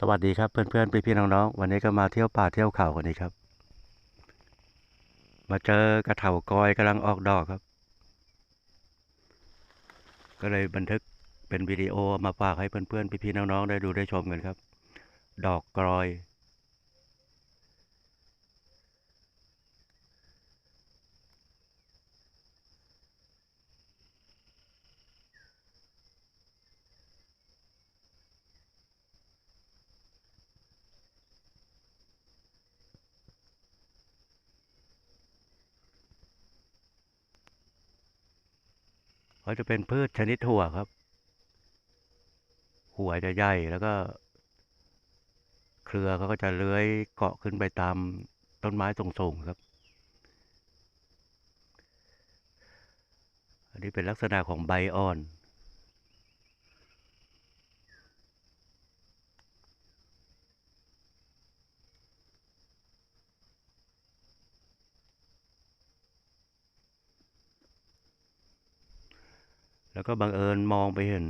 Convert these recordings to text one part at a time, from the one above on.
สวัสดีครับเพื่อนๆพี่ๆน้องๆวันนี้ก็มาเที่ยวป่าเที่ยวเขากันนี้ครับ มาเจอกระเถากอยกำลังออกดอกครับ ก็เลยบันทึกเป็นวิดีโอมาฝากให้เพื่อนๆพี่ๆน้องๆได้ดูได้ชมกันครับ ดอกกรอย เขาจะเป็นพืชชนิดถั่วครับ หัวจะใหญ่แล้วก็ เครือเขาก็จะเลื้อยเกาะขึ้นไปตามต้นไม้สูงๆครับ อันนี้เป็นลักษณะของใบอ่อน แล้วก็บังเอิญมองไปเห็น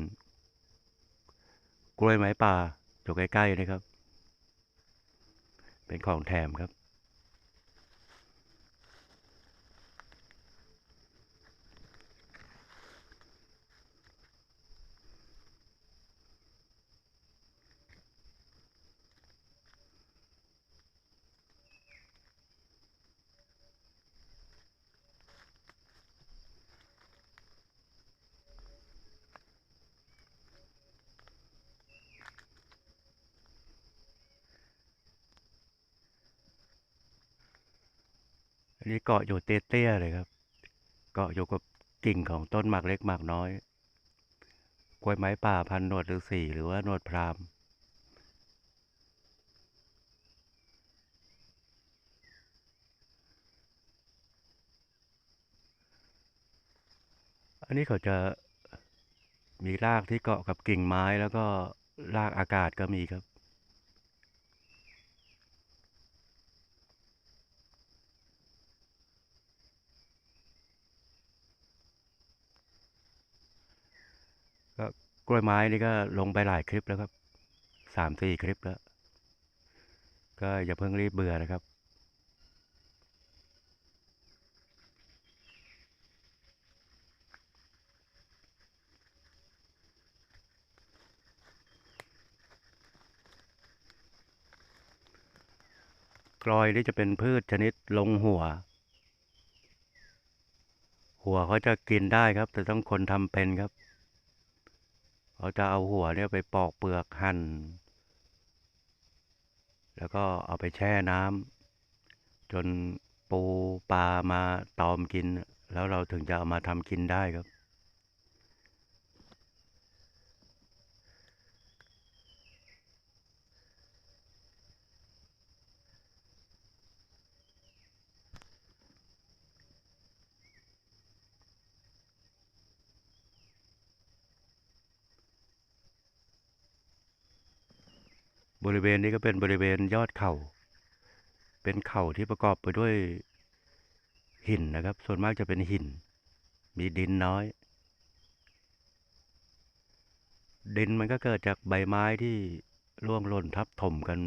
กล้วยไม้ป่าอยู่ใกล้ๆนะครับ เป็นของแถมครับ นนี้เกาะอยู่เตี้ยๆเลยครับ เกาะอยู่กับกิ่งของต้นหมากเล็กหมากน้อย กล้วยไม้ป่าพันหนวดฤาษีหรือว่าหนวดพรามอันนี้เขาจะมีรากที่เกาะกับกิ่งไม้แล้วก็รากอากาศก็มีครับ กล้วยไม้นี่ก็ลงไปหลายคลิปแล้วครับสามสี่คลิปแล้ว ก็อย่าเพิ่งรีบเบื่อนะครับ กลอยนี่จะเป็นพืชชนิดลงหัว หัวเขาจะกินได้ครับ แต่ต้องคนทำเป็นครับ เขาจะเอาหัวเนี่ยไปปอกเปลือกหั่น แล้วก็เอาไปแช่น้ำจนปูปลามาตอมกิน แล้วเราถึงจะเอามาทำกินได้ครับ บริเวณนี้ก็เป็นบริเวณยอดเขาเป็นเขาที่ประกอบไปด้วยหินนะครับ ส่วนมากจะเป็นหิน มีดินน้อย ดินมันก็เกิดจากใบไม้ที่ร่วงหล่นทับถมกัน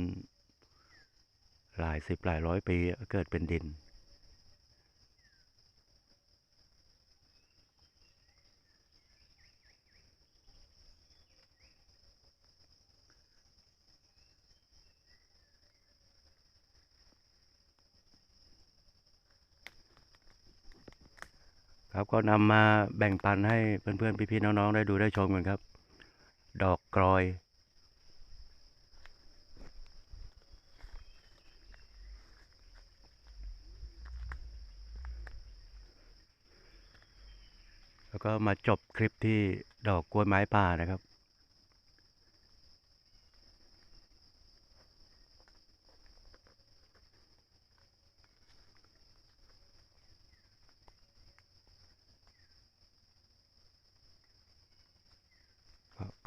หลายสิบหลายร้อยปีเกิดเป็นดิน ครับก็นำมาแบ่งปันให้เพื่อนๆพี่ๆน้องๆได้ดูได้ชมกันครับ ดอกกรอย แล้วก็มาจบคลิปที่ดอกกล้วยไม้ป่านะครับ